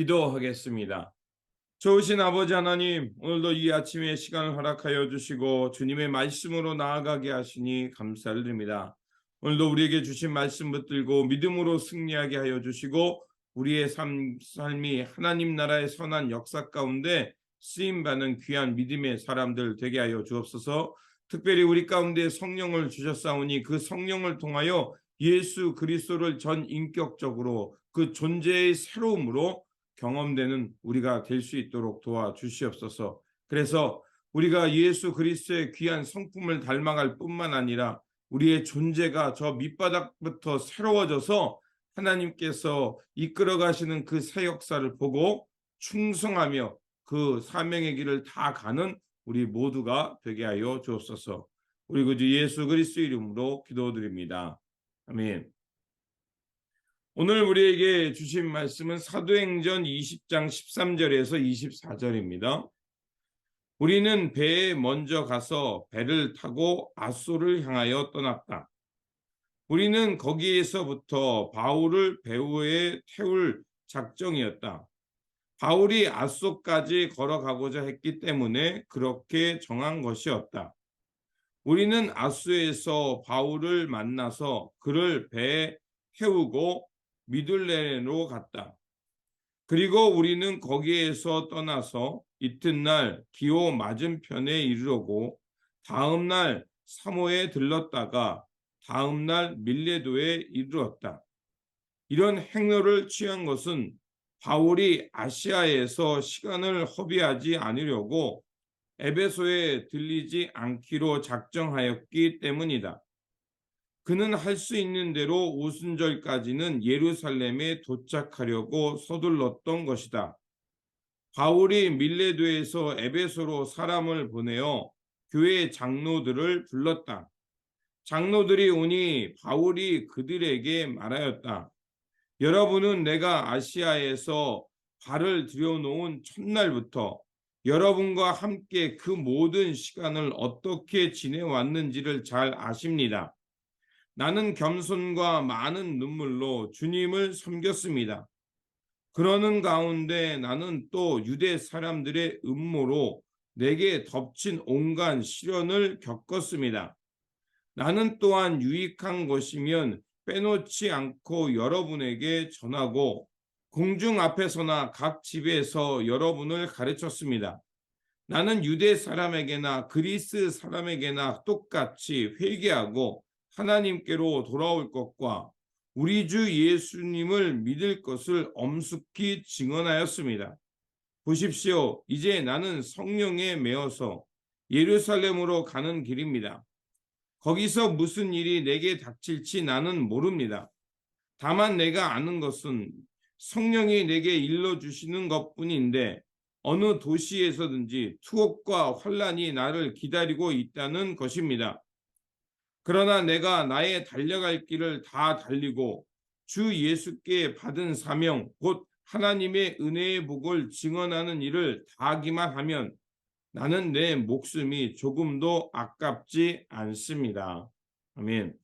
기도하겠습니다. 좋으신 아버지 하나님, 오늘도 이 아침에 시간을 허락하여 주시고 주님의 말씀으로 나아가게 하시니 감사를 드립니다. 오늘도 우리에게 주신 말씀 붙들고 믿음으로 승리하게 하여 주시고 우리의 삶, 삶이 하나님 나라의 선한 역사 가운데 쓰임 받는 귀한 믿음의 사람들 되게 하여 주옵소서. 특별히 우리 가운데 성령을 주셨사오니 그 성령을 통하여 예수 그리스도를 전 인격적으로 그 존재의 새로움으로 경험되는 우리가 될 수 있도록 도와주시옵소서. 그래서 우리가 예수 그리스도의 귀한 성품을 닮아갈 뿐만 아니라 우리의 존재가 저 밑바닥부터 새로워져서 하나님께서 이끌어 가시는 그 새 역사를 보고 충성하며 그 사명의 길을 다 가는 우리 모두가 되게 하여 주옵소서. 우리 구주 예수 그리스도 이름으로 기도드립니다. 아멘. 오늘 우리에게 주신 말씀은 사도행전 20장 13절에서 24절입니다. 우리는 배에 먼저 가서 배를 타고 아소를 향하여 떠났다. 우리는 거기에서부터 바울을 배후에 태울 작정이었다. 바울이 아소까지 걸어가고자 했기 때문에 그렇게 정한 것이었다. 우리는 아수에서 바울을 만나서 그를 배에 태우고 미둘레로 갔다. 그리고 우리는 거기에서 떠나서 이튿날 기호 맞은편에 이르러고 다음날 사모에 들렀다가 다음날 밀레도에 이르렀다. 이런 행로를 취한 것은 바울이 아시아에서 시간을 허비하지 않으려고 에베소에 들리지 않기로 작정하였기 때문이다. 그는 할 수 있는 대로 오순절까지는 예루살렘에 도착하려고 서둘렀던 것이다. 바울이 밀레도에서 에베소로 사람을 보내어 교회 장로들을 불렀다. 장로들이 오니 바울이 그들에게 말하였다. 여러분은 내가 아시아에서 발을 들여놓은 첫날부터 여러분과 함께 그 모든 시간을 어떻게 지내왔는지를 잘 아십니다. 나는 겸손과 많은 눈물로 주님을 섬겼습니다. 그러는 가운데 나는 또 유대 사람들의 음모로 내게 덮친 온갖 시련을 겪었습니다. 나는 또한 유익한 것이면 빼놓지 않고 여러분에게 전하고 공중 앞에서나 각 집에서 여러분을 가르쳤습니다. 나는 유대 사람에게나 그리스 사람에게나 똑같이 회개하고 하나님께로 돌아올 것과 우리 주 예수님을 믿을 것을 엄숙히 증언하였습니다. 보십시오. 이제 나는 성령에 매어서 예루살렘으로 가는 길입니다. 거기서 무슨 일이 내게 닥칠지 나는 모릅니다. 다만 내가 아는 것은 성령이 내게 일러주시는 것 뿐인데 어느 도시에서든지 투옥과 환란이 나를 기다리고 있다는 것입니다. 그러나 내가 나의 달려갈 길을 다 달리고 주 예수께 받은 사명 곧 하나님의 은혜의 복을 증언하는 일을 다하기만 하면 나는 내 목숨이 조금도 아깝지 않습니다. 아멘.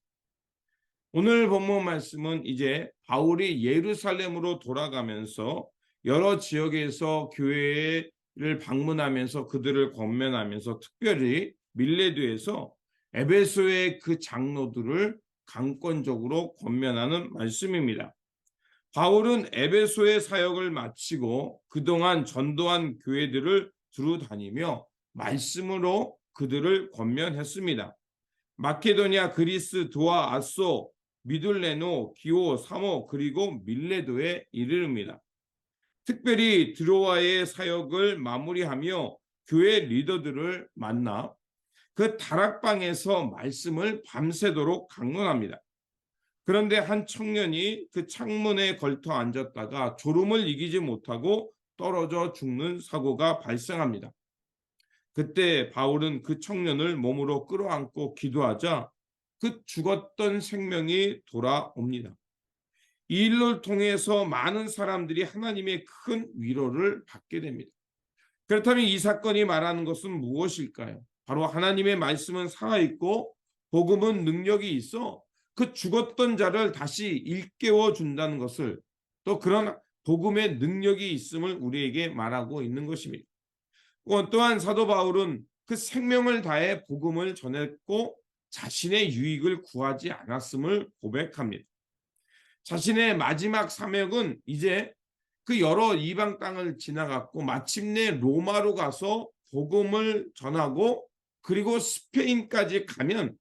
오늘 본문 말씀은 이제 바울이 예루살렘으로 돌아가면서 여러 지역에서 교회를 방문하면서 그들을 권면하면서 특별히 밀레드에서 에베소의 그 장로들을 강권적으로 권면하는 말씀입니다. 바울은 에베소의 사역을 마치고 그동안 전도한 교회들을 두루 다니며 말씀으로 그들을 권면했습니다. 마케도니아, 그리스, 도아, 아소, 미둘레노, 기오, 사모 그리고 밀레도에 이르릅니다. 특별히 드로아의 사역을 마무리하며 교회 리더들을 만나 그 다락방에서 말씀을 밤새도록 강론합니다. 그런데 한 청년이 그 창문에 걸터 앉았다가 졸음을 이기지 못하고 떨어져 죽는 사고가 발생합니다. 그때 바울은 그 청년을 몸으로 끌어안고 기도하자 그 죽었던 생명이 돌아옵니다. 이 일을 통해서 많은 사람들이 하나님의 큰 위로를 받게 됩니다. 그렇다면 이 사건이 말하는 것은 무엇일까요? 바로 하나님의 말씀은 살아있고 복음은 능력이 있어 그 죽었던 자를 다시 일깨워 준다는 것을 또 그런 복음의 능력이 있음을 우리에게 말하고 있는 것입니다. 어, 또한 사도 바울은 그 생명을 다해 복음을 전했고 자신의 유익을 구하지 않았음을 고백합니다. 자신의 마지막 사명은 이제 그 여러 이방 땅을 지나갔고 마침내 로마로 가서 복음을 전하고 그리고 스페인까지 가면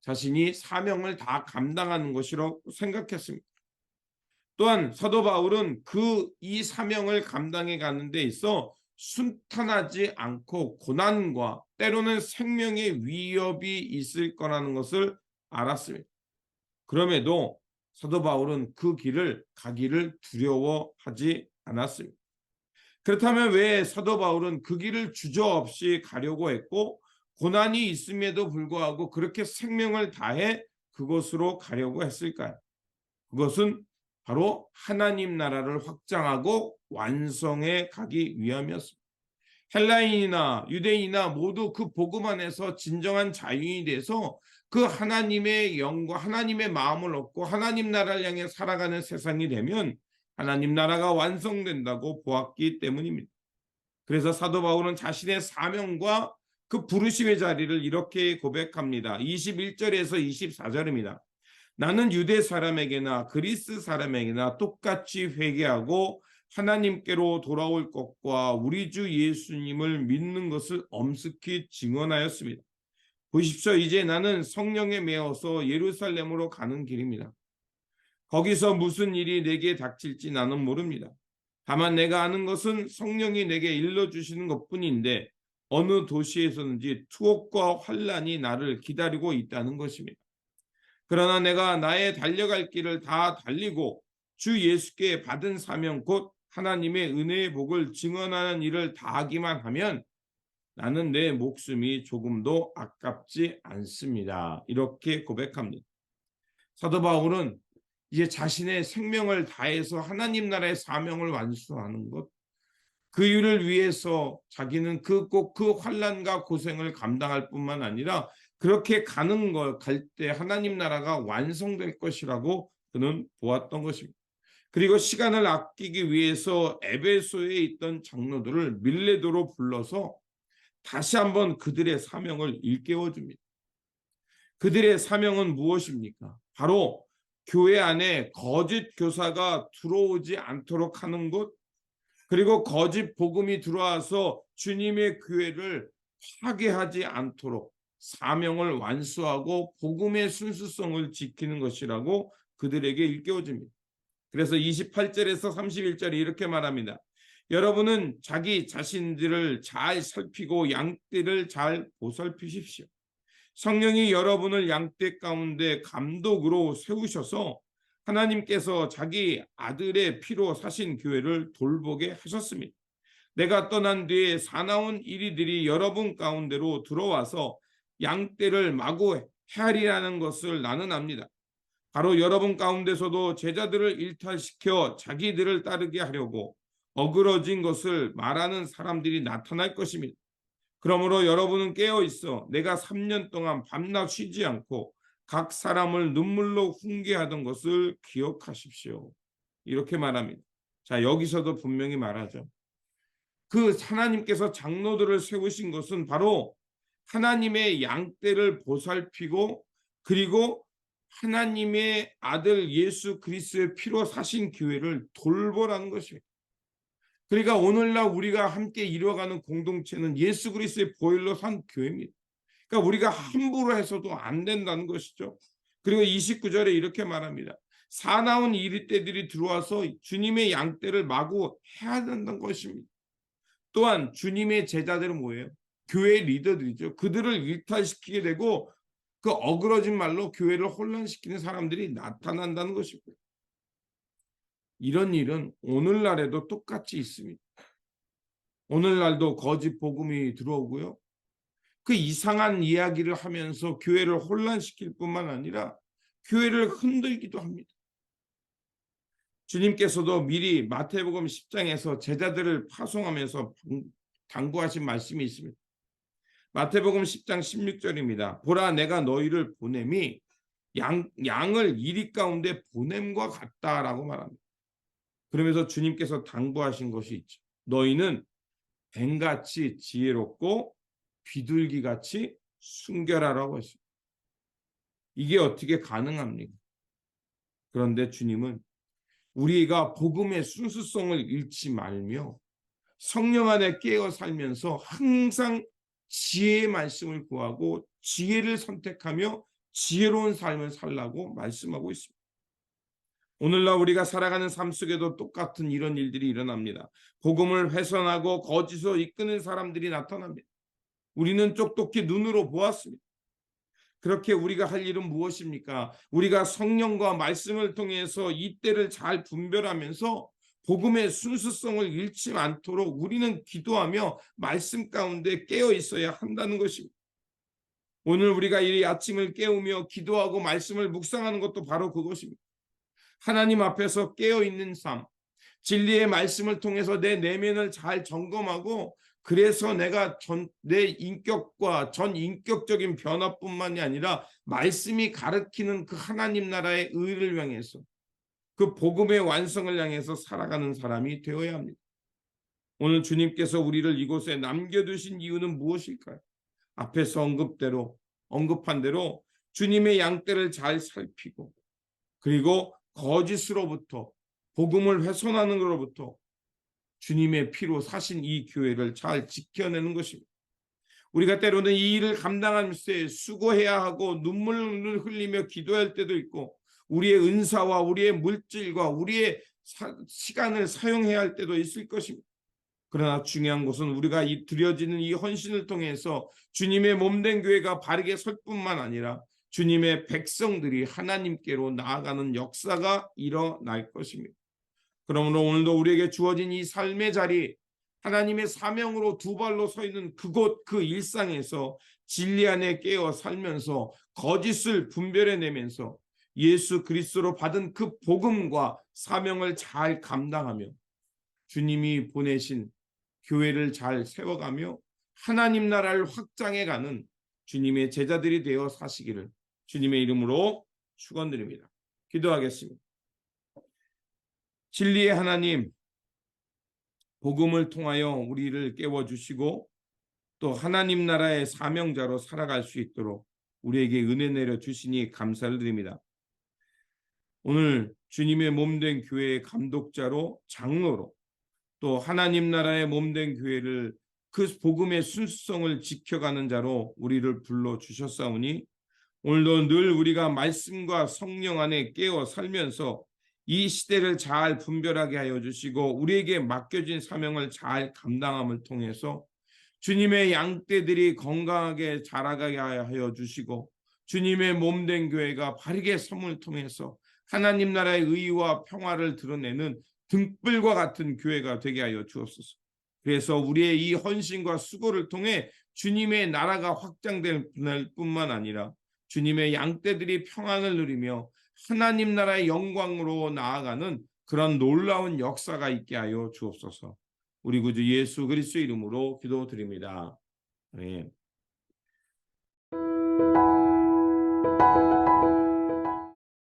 자신이 사명을 다 감당하는 것이라고 생각했습니다. 또한 사도 바울은 그 이 사명을 감당해 가는 데 있어 순탄하지 않고 고난과 때로는 생명의 위협이 있을 거라는 것을 알았습니다. 그럼에도 사도 바울은 그 길을 가기를 두려워하지 않았습니다. 그렇다면 왜 사도 바울은 그 길을 주저없이 가려고 했고 고난이 있음에도 불구하고 그렇게 생명을 다해 그곳으로 가려고 했을까요? 그것은 바로 하나님 나라를 확장하고 완성해 가기 위함이었습니다. 헬라인이나 유대인이나 모두 그 복음 안에서 진정한 자유인이 돼서 그 하나님의 영과 하나님의 마음을 얻고 하나님 나라를 향해 살아가는 세상이 되면 하나님 나라가 완성된다고 보았기 때문입니다. 그래서 사도 바울은 자신의 사명과 그 부르심의 자리를 이렇게 고백합니다. 21절에서 24절입니다. 나는 유대 사람에게나 그리스 사람에게나 똑같이 회개하고 하나님께로 돌아올 것과 우리 주 예수님을 믿는 것을 엄숙히 증언하였습니다. 보십시오. 이제 나는 성령에 매어서 예루살렘으로 가는 길입니다. 거기서 무슨 일이 내게 닥칠지 나는 모릅니다. 다만 내가 아는 것은 성령이 내게 일러주시는 것 뿐인데 어느 도시에서든지 투옥과 환란이 나를 기다리고 있다는 것입니다. 그러나 내가 나의 달려갈 길을 다 달리고 주 예수께 받은 사명 곧 하나님의 은혜의 복을 증언하는 일을 다하기만 하면 나는 내 목숨이 조금도 아깝지 않습니다. 이렇게 고백합니다. 사도 바울은 이제 자신의 생명을 다해서 하나님 나라의 사명을 완수하는 것, 그 일을 위해서 자기는 그 꼭 그 환란과 고생을 감당할 뿐만 아니라 그렇게 가는 걸 갈 때 하나님 나라가 완성될 것이라고 그는 보았던 것입니다. 그리고 시간을 아끼기 위해서 에베소에 있던 장로들을 밀레도로 불러서 다시 한번 그들의 사명을 일깨워 줍니다. 그들의 사명은 무엇입니까? 바로 교회 안에 거짓 교사가 들어오지 않도록 하는 것, 그리고 거짓 복음이 들어와서 주님의 교회를 파괴하지 않도록 사명을 완수하고 복음의 순수성을 지키는 것이라고 그들에게 일깨워집니다. 그래서 28절에서 31절에 이렇게 말합니다. 여러분은 자기 자신들을 잘 살피고 양떼를 잘 보살피십시오. 성령이 여러분을 양떼 가운데 감독으로 세우셔서 하나님께서 자기 아들의 피로 사신 교회를 돌보게 하셨습니다. 내가 떠난 뒤에 사나운 이리들이 여러분 가운데로 들어와서 양떼를 마구 헤아리라는 것을 나는 압니다. 바로 여러분 가운데서도 제자들을 일탈시켜 자기들을 따르게 하려고 어그러진 것을 말하는 사람들이 나타날 것입니다. 그러므로 여러분은 깨어 있어 내가 3년 동안 밤낮 쉬지 않고 각 사람을 눈물로 훈계하던 것을 기억하십시오. 이렇게 말합니다. 자, 여기서도 분명히 말하죠. 그 하나님께서 장로들을 세우신 것은 바로 하나님의 양떼를 보살피고 그리고 하나님의 아들 예수 그리스도의 피로 사신 교회를 돌보라는 것입니다. 그러니까 오늘날 우리가 함께 이뤄가는 공동체는 예수 그리스도의 보혈로 산 교회입니다. 그러니까 우리가 함부로 해서도 안 된다는 것이죠. 그리고 29절에 이렇게 말합니다. 사나운 이리떼들이 들어와서 주님의 양떼를 마구 해야 된다는 것입니다. 또한 주님의 제자들은 뭐예요? 교회 리더들이죠. 그들을 일탈시키게 되고 그 어그러진 말로 교회를 혼란시키는 사람들이 나타난다는 것입니다. 이런 일은 오늘날에도 똑같이 있습니다. 오늘날도 거짓 복음이 들어오고요. 그 이상한 이야기를 하면서 교회를 혼란시킬 뿐만 아니라 교회를 흔들기도 합니다. 주님께서도 미리 마태복음 10장에서 제자들을 파송하면서 당부하신 말씀이 있습니다. 마태복음 10장 16절입니다. 보라 내가 너희를 보냄이 양, 양을 이리 가운데 보냄과 같다라고 말합니다. 그러면서 주님께서 당부하신 것이 있죠. 너희는 뱀같이 지혜롭고 비둘기같이 순결하라고 했습니다. 이게 어떻게 가능합니까? 그런데 주님은 우리가 복음의 순수성을 잃지 말며 성령 안에 깨어 살면서 항상 지혜의 말씀을 구하고 지혜를 선택하며 지혜로운 삶을 살라고 말씀하고 있습니다. 오늘날 우리가 살아가는 삶 속에도 똑같은 이런 일들이 일어납니다. 복음을 훼손하고 거짓으로 이끄는 사람들이 나타납니다. 우리는 똑똑히 눈으로 보았습니다. 그렇게 우리가 할 일은 무엇입니까? 우리가 성령과 말씀을 통해서 이 때를 잘 분별하면서 복음의 순수성을 잃지 않도록 우리는 기도하며 말씀 가운데 깨어 있어야 한다는 것입니다. 오늘 우리가 이 아침을 깨우며 기도하고 말씀을 묵상하는 것도 바로 그것입니다. 하나님 앞에서 깨어 있는 삶, 진리의 말씀을 통해서 내 내면을 잘 점검하고 그래서 내가 전, 내 인격과 전 인격적인 변화뿐만이 아니라 말씀이 가르치는 그 하나님 나라의 의를 향해서 그 복음의 완성을 향해서 살아가는 사람이 되어야 합니다. 오늘 주님께서 우리를 이곳에 남겨두신 이유는 무엇일까요? 앞에서 언급대로 언급한 대로 주님의 양떼를 잘 살피고 그리고 거짓으로부터 복음을 훼손하는 것으로부터 주님의 피로 사신 이 교회를 잘 지켜내는 것입니다. 우리가 때로는 이 일을 감당하면서 수고해야 하고 눈물을 흘리며 기도할 때도 있고 우리의 은사와 우리의 물질과 우리의 사, 시간을 사용해야 할 때도 있을 것입니다. 그러나 중요한 것은 우리가 이 드려지는 이 헌신을 통해서 주님의 몸된 교회가 바르게 설 뿐만 아니라 주님의 백성들이 하나님께로 나아가는 역사가 일어날 것입니다. 그러므로 오늘도 우리에게 주어진 이 삶의 자리, 하나님의 사명으로 두 발로 서 있는 그곳 그 일상에서 진리 안에 깨어 살면서 거짓을 분별해내면서 예수 그리스도로 받은 그 복음과 사명을 잘 감당하며 주님이 보내신 교회를 잘 세워가며 하나님 나라를 확장해가는 주님의 제자들이 되어 사시기를 주님의 이름으로 축원드립니다. 기도하겠습니다. 진리의 하나님, 복음을 통하여 우리를 깨워 주시고 또 하나님 나라의 사명자로 살아갈 수 있도록 우리에게 은혜 내려 주시니 감사를 드립니다. 오늘 주님의 몸된 교회의 감독자로 장로로 또 하나님 나라의 몸된 교회를 그 복음의 순수성을 지켜가는 자로 우리를 불러 주셨사오니 오늘도 늘 우리가 말씀과 성령 안에 깨어 살면서 이 시대를 잘 분별하게 하여 주시고 우리에게 맡겨진 사명을 잘 감당함을 통해서 주님의 양떼들이 건강하게 자라가게 하여 주시고 주님의 몸된 교회가 바르게 섬을 통해서 하나님 나라의 의와 평화를 드러내는 등불과 같은 교회가 되게 하여 주옵소서. 그래서 우리의 이 헌신과 수고를 통해 주님의 나라가 확장될 뿐만 아니라 주님의 양떼들이 평안을 누리며 하나님 나라의 영광으로 나아가는 그런 놀라운 역사가 있게 하여 주옵소서. 우리 구주 예수 그리스도 이름으로 기도드립니다. 아멘.